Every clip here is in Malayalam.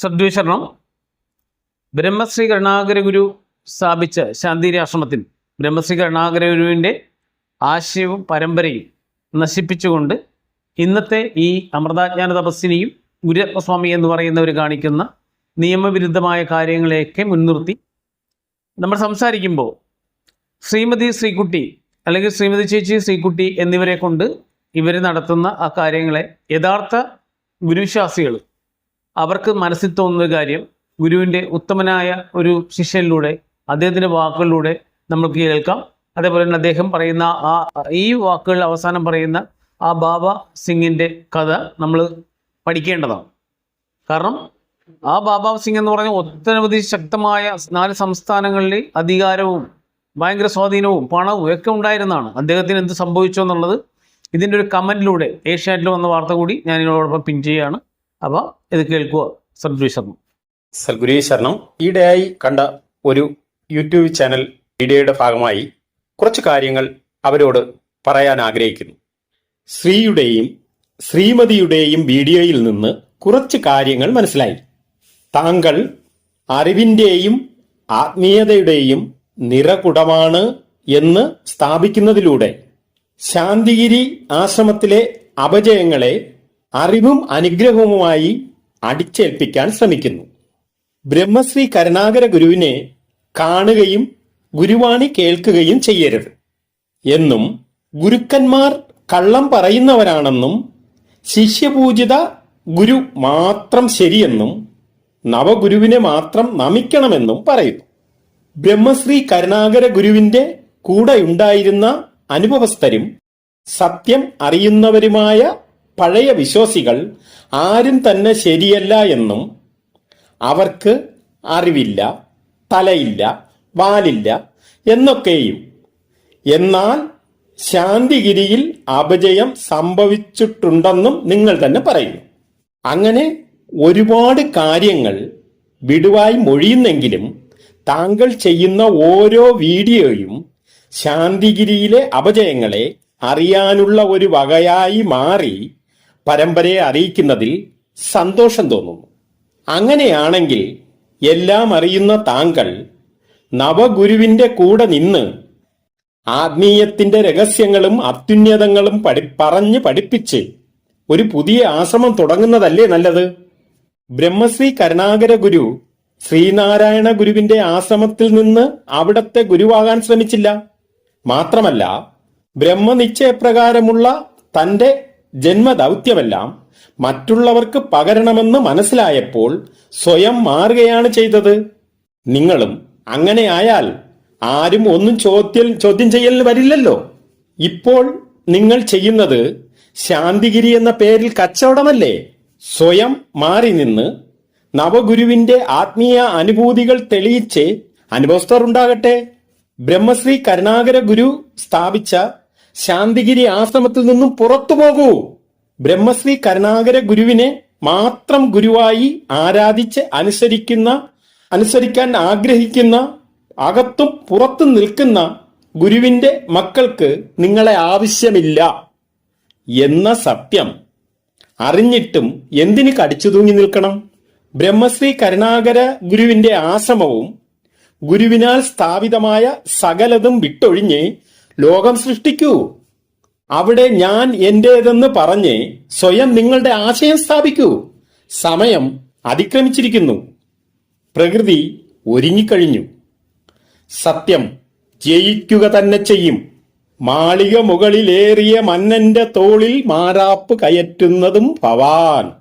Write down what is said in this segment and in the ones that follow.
സദ്വിശരണം. ബ്രഹ്മശ്രീ കരുണാകര ഗുരു സ്ഥാപിച്ച ശാന്തിരി ആശ്രമത്തിൽ ബ്രഹ്മശ്രീ കരുണാകര ഗുരുവിന്റെ ആശയവും പരമ്പരയും നശിപ്പിച്ചുകൊണ്ട് ഇന്നത്തെ ഈ അമൃതാജ്ഞാന തപസ്സിനെയും ഗുരുരത്നസ്വാമി എന്ന് പറയുന്നവർ കാണിക്കുന്ന നിയമവിരുദ്ധമായ കാര്യങ്ങളെയൊക്കെ മുൻനിർത്തി നമ്മൾ സംസാരിക്കുമ്പോൾ ശ്രീമതി ശ്രീകുട്ടി അല്ലെങ്കിൽ ശ്രീമതി ചേച്ചി ശ്രീകുട്ടി എന്നിവരെ കൊണ്ട് ഇവർ നടത്തുന്ന ആ കാര്യങ്ങളെ യഥാർത്ഥ ഗുരുവിശ്വാസികൾ അവർക്ക് മനസ്സിൽ തോന്നുന്ന കാര്യം ഗുരുവിന്റെ ഉത്തമനായ ഒരു ശിഷ്യനിലൂടെ അദ്ദേഹത്തിന്റെ വാക്കുകളിലൂടെ നമുക്ക് കേൾക്കാം. അതേപോലെ തന്നെ അദ്ദേഹം പറയുന്ന ആ ഈ വാക്കുകൾ അവസാനം പറയുന്ന ആ ബാബ സിംഗിന്റെ കഥ നമ്മൾ പഠിക്കേണ്ടതാണ്. കാരണം ആ ബാബ സിംഗ് എന്ന് പറഞ്ഞ ഒട്ടനവധി ശക്തമായ നാല് സംസ്ഥാനങ്ങളിലെ അധികാരവും ഭയങ്കര സ്വാധീനവും പണവും ഒക്കെ ഉണ്ടായിരുന്നതാണ്. അദ്ദേഹത്തിന് എന്ത് സംഭവിച്ചു എന്നുള്ളത് ഇതിന്റെ ഒരു കമന്റിലൂടെ ഏഷ്യാനെറ്റിൽ വന്ന വാർത്ത കൂടി ഞാൻ ഇതിനോടൊപ്പം പിൻ ചെയ്യുകയാണ്. അപ്പോൾ ഇത് കേൾക്കുക സദ്ഗുരു ശർമ്മ. സൽഗുരു ശരണം ഈയിടെയായി കണ്ട ഒരു യൂട്യൂബ് ചാനൽ വീഡിയോയുടെ ഭാഗമായി കുറച്ച് കാര്യങ്ങൾ അവരോട് പറയാൻ ആഗ്രഹിക്കുന്നു. ശ്രീയുടെയും ശ്രീമതിയുടെയും വീഡിയോയിൽ നിന്ന് കുറച്ച് കാര്യങ്ങൾ മനസ്സിലായി. താങ്കൾ അറിവിന്റെയും ആത്മീയതയുടെയും നിറകുടമാണ് എന്ന് സ്ഥാപിക്കുന്നതിലൂടെ ശാന്തിഗിരി ആശ്രമത്തിലെ അപജയങ്ങളെ അറിവും അനുഗ്രഹവുമായി അടിച്ചേൽപ്പിക്കാൻ ശ്രമിക്കുന്നു. ബ്രഹ്മശ്രീ കരുണാകര ഗുരുവിനെ കാണുകയും ഗുരുവാണി കേൾക്കുകയും ചെയ്യരുത്. എന്നും ഗുരുക്കന്മാർ കള്ളം പറയുന്നവരാണെന്നും ശിഷ്യപൂജിത ഗുരു മാത്രം ശരിയെന്നും നവഗുരുവിനെ മാത്രം നമിക്കണമെന്നും പറയുന്നു. ബ്രഹ്മശ്രീ കരുണാകര ഗുരുവിന്റെ കൂടെയുണ്ടായിരുന്ന അനുഭവസ്ഥരും സത്യം അറിയുന്നവരുമായ പഴയ വിശ്വാസികൾ ആരും തന്നെ ശരിയല്ല എന്നും അവർക്ക് അറിവില്ല തലയില്ല വാലില്ല എന്നൊക്കെയും. എന്നാൽ ശാന്തിഗിരിയിൽ അപജയം സംഭവിച്ചിട്ടുണ്ടെന്നും നിങ്ങൾ തന്നെ പറയുന്നു. അങ്ങനെ ഒരുപാട് കാര്യങ്ങൾ വിടുവായി മൊഴിയുന്നെങ്കിലും താങ്കൾ ചെയ്യുന്ന ഓരോ വീഡിയോയും ശാന്തിഗിരിയിലെ അപജയങ്ങളെ അറിയാനുള്ള ഒരു വകയായി മാറി പരമ്പരയെ അറിയിക്കുന്നതിൽ സന്തോഷം തോന്നുന്നു. അങ്ങനെയാണെങ്കിൽ എല്ലാം അറിയുന്ന താങ്കൾ നവഗുരുവിന്റെ കൂടെ നിന്ന് ആത്മീയത്തിന്റെ രഹസ്യങ്ങളും അത്യുന്നതങ്ങളും പഠി പറഞ്ഞ് പഠിപ്പിച്ച് ഒരു പുതിയ ആശ്രമം തുടങ്ങുന്നതല്ലേ നല്ലത്? ബ്രഹ്മശ്രീ കരുണാകര ഗുരു ശ്രീനാരായണ ഗുരുവിന്റെ ആശ്രമത്തിൽ നിന്ന് അവിടത്തെ ഗുരുവാകാൻ ശ്രമിച്ചില്ല. മാത്രമല്ല ബ്രഹ്മനിശ്ചയപ്രകാരമുള്ള തന്റെ ജന്മദൗത്യമെല്ലാം മറ്റുള്ളവർക്ക് പകരണമെന്ന് മനസ്സിലായപ്പോൾ സ്വയം മാറുകയാണ് ചെയ്തത്. നിങ്ങളും അങ്ങനെ ആയാൽ ആരും ഒന്നും ചോദ്യം ചോദ്യം ചെയ്യലിന് വരില്ലല്ലോ. ഇപ്പോൾ നിങ്ങൾ ചെയ്യുന്നത് ശാന്തിഗിരി എന്ന പേരിൽ കച്ചവടമല്ലേ? സ്വയം മാറി നിന്ന് നവഗുരുവിന്റെ ആത്മീയ അനുഭൂതികൾ തെളിയിച്ച് അനുഭവസ്ഥർ ഉണ്ടാകട്ടെ. ബ്രഹ്മശ്രീ കരുണാകര ഗുരു സ്ഥാപിച്ച ശാന്തിഗിരി ആശ്രമത്തിൽ നിന്നും പുറത്തു പോകൂ. ബ്രഹ്മശ്രീ കരുണാകര ഗുരുവിനെ മാത്രം ഗുരുവായി ആരാധിച്ച് അനുസരിക്കുന്ന അനുസരിക്കാൻ ആഗ്രഹിക്കുന്ന അകത്തും പുറത്തും നിൽക്കുന്ന ഗുരുവിന്റെ മക്കൾക്ക് നിങ്ങളെ ആവശ്യമില്ല എന്ന സത്യം. അറിഞ്ഞിട്ടും എന്തിന് കടിച്ചു തൂങ്ങി നിൽക്കണം? ബ്രഹ്മശ്രീ കരുണാകര ഗുരുവിന്റെ ആശ്രമവും ഗുരുവിനാൽ സ്ഥാപിതമായ സകലതും വിട്ടൊഴിഞ്ഞ് ലോകം സൃഷ്ടിക്കൂ. അവിടെ ഞാൻ എന്റേതെന്ന് പറഞ്ഞ് സ്വയം നിങ്ങളുടെ ആശയം സ്ഥാപിക്കൂ. സമയം അതിക്രമിച്ചിരിക്കുന്നു. പ്രകൃതി ഒരുങ്ങിക്കഴിഞ്ഞു. സത്യം ജയിക്കുക തന്നെ ചെയ്യും. മാളിക മുകളിലേറിയ മന്നന്റെ തോളിൽ മാറാപ്പ് കയറ്റുന്നതും ഭവാൻ.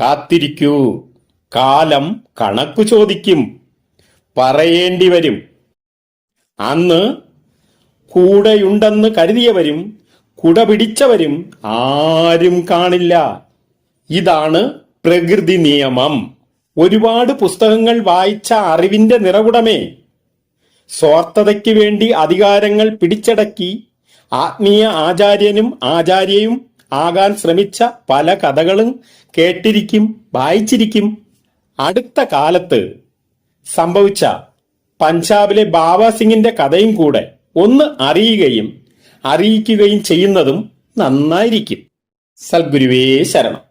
കാത്തിരിക്കൂ. കാലം കണക്കു ചോദിക്കും. പറയേണ്ടി വരും. അന്ന് കൂടെയുണ്ടെന്ന് കരുതിയവരും കുട പിടിച്ചവരും ആരും കാണില്ല. ഇതാണ് പ്രകൃതി നിയമം. ഒരുപാട് പുസ്തകങ്ങൾ വായിച്ച അറിവിന്റെ നിറകുടമേ. സ്വാർത്ഥതയ്ക്ക് വേണ്ടി അധികാരങ്ങൾ പിടിച്ചടക്കി ആത്മീയ ആചാര്യനും ആചാര്യയും ആകാൻ ശ്രമിച്ച പല കഥകളും കേട്ടിരിക്കും വായിച്ചിരിക്കും. അടുത്ത കാലത്ത് സംഭവിച്ച പഞ്ചാബിലെ ബാബാ സിംഗിന്റെ കഥയും കൂടെ. ഒന്ന് അറിയുകയും അറിയിക്കുകയും ചെയ്യുന്നതും നന്നായിരിക്കും. സൽഗുരുവേ ശരണം.